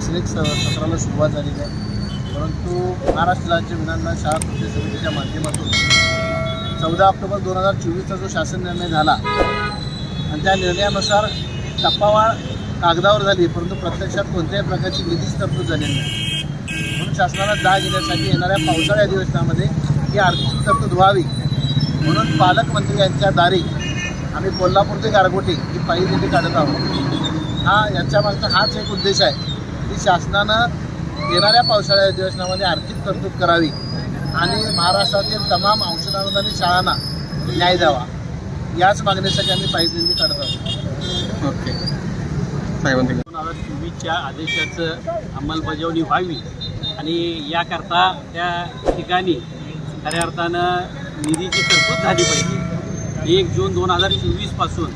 सत्राला सुरुवात झालेली आहे. परंतु महाराष्ट्र राज्य विधानसभा शाळा कृती समितीच्या माध्यमातून चौदा ऑक्टोबर दोन हजार चोवीसचा जो शासन निर्णय झाला आणि त्या निर्णयानुसार टप्पावाढ कागदावर झाली परंतु प्रत्यक्षात कोणत्याही प्रकारची निधीच तरतूद झालेली नाही. म्हणून शासनाला जाग येण्यासाठी येणाऱ्या पावसाळी अधिवेशनामध्ये ही आर्थिक तरतूद व्हावी म्हणून पालकमंत्री यांच्या दारी आम्ही कोल्हापूर ते गारगोटी ही पायी काढत आहोत. हा याच्यामागचा हाच एक उद्देश आहे. की शासनानं येणाऱ्या पावसाळ्या अधिवेशनामध्ये आर्थिक तरतूद करावी आणि महाराष्ट्रातील तमाम औषधानुदानित शाळांना न्याय द्यावा. याच मागणीसाठी आम्ही पायी दिंडी काढत आहोत ओके दोन हजार चोवीसच्या आदेशाचं अंमलबजावणी व्हावी आणि याकरता त्या ठिकाणी खऱ्या अर्थानं निधीची तरतूद झाली पाहिजे. एक जून दोन हजार चोवीसपासून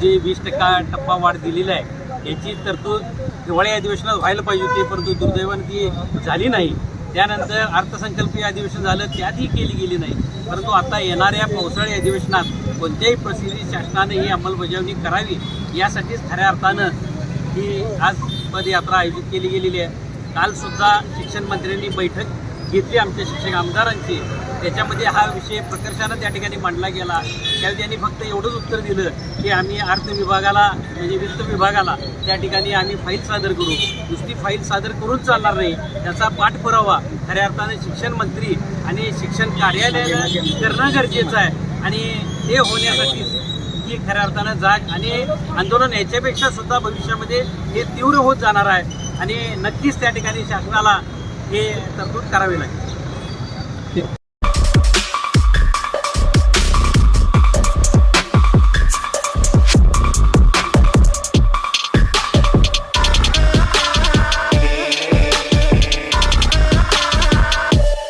जे वीस टक्का टप्पा वाढ दिलेला आहे याची तरतूद हिवाळी अधिवेशनात व्हायला पाहिजे होती परंतु दुर्दैवाने ती झाली नाही. त्यानंतर अर्थसंकल्पीय अधिवेशन झालं त्यातही केली गेली नाही. परंतु आता येणाऱ्या पावसाळी अधिवेशनात कोणत्याही परिस्थितीत शासनाने ही अंमलबजावणी करावी यासाठीच खऱ्या अर्थानं ही आज पदयात्रा आयोजित केली गेलेली आहे. कालसुद्धा शिक्षण मंत्र्यांनी बैठक घेतली आमच्या शिक्षक आमदारांची. त्याच्यामध्ये हा विषय प्रकर्षानं त्या ठिकाणी मांडला गेला. त्यावेळी त्यांनी फक्त एवढंच उत्तर दिलं की आम्ही अर्थ विभागाला म्हणजे वित्त विभागाला त्या ठिकाणी आम्ही फाईल सादर करू. नुसती फाईल सादर करूच चालणार नाही. त्याचा पाठपुरावा खऱ्या अर्थाने शिक्षण मंत्री आणि शिक्षण कार्यालयानं करणं गरजेचं आहे. आणि ते होण्यासाठी ही खऱ्या अर्थानं जाग आणि आंदोलन याच्यापेक्षा सुद्धा भविष्यामध्ये हे तीव्र होत जाणार आहे. आणि नक्कीच त्या ठिकाणी शासनाला हे तरतूद करावी लागेल.